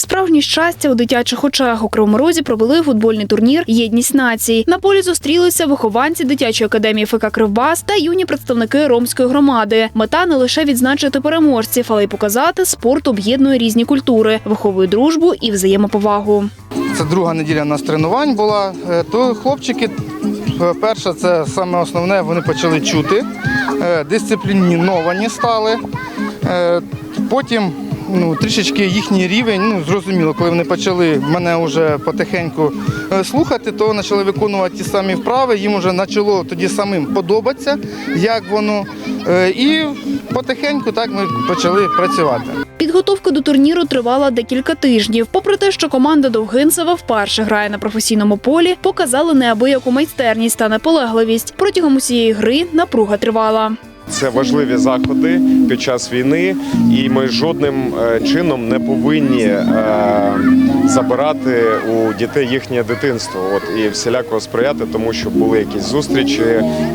Справжнє щастя у дитячих очах у Кривому Розі провели футбольний турнір Єдність націй. На полі зустрілися вихованці дитячої академії ФК Кривбас та юні представники ромської громади. Мета не лише відзначити переможців, але й показати спорт об'єднує різні культури, виховує дружбу і взаємоповагу. Це друга неділя у нас тренувань була. Е, То хлопчики, е, перше, це саме основне, вони почали чути, е, дисципліновані стали. Потім ну, трішечки їхній рівень, ну зрозуміло, коли вони почали мене вже потихеньку е, слухати, то почали виконувати ті самі вправи. Їм вже почало тоді самим подобатися, як воно. Е, І потихеньку так ми почали працювати. Підготовка до турніру тривала декілька тижнів. Попри те, що команда Довгинцева вперше грає на професійному полі, показали неабияку майстерність та наполегливість. Протягом усієї гри напруга тривала. Це важливі заходи під час війни, і ми жодним е, чином не повинні е, забирати у дітей їхнє дитинство. От і всіляко сприяти, тому що були якісь зустрічі,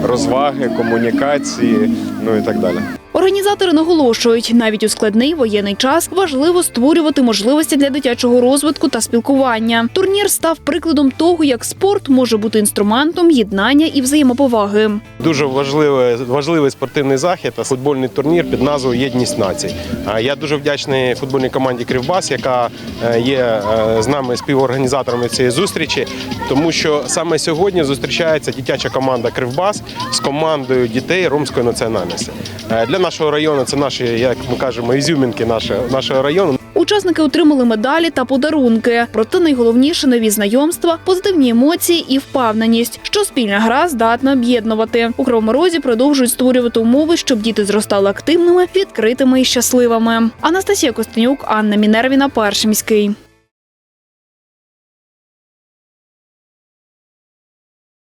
розваги, комунікації, ну і так далі. Організатори наголошують, навіть у складний воєнний час важливо створювати можливості для дитячого розвитку та спілкування. Турнір став прикладом того, як спорт може бути інструментом єднання і взаємоповаги. Дуже важливий, важливий спортивний захід, а футбольний турнір під назвою Єдність націй. Я дуже вдячний футбольній команді Кривбас, яка е, є е, з нами співорганізаторами цієї зустрічі, тому що саме сьогодні зустрічається дитяча команда Кривбас з командою дітей ромської національності. Е, Для нашого району це наші, як ми кажемо, ізюмінки нашого, нашого району. Учасники отримали медалі та подарунки. Проте найголовніше нові знайомства, позитивні емоції і впевненість, що спільна гра здатна об'єднувати. У Кривому продовжують створювати умови, щоб діти зростали активними, відкритими і щасливими. Анастасія Костенюк, Анна Мінервіна, перший міський.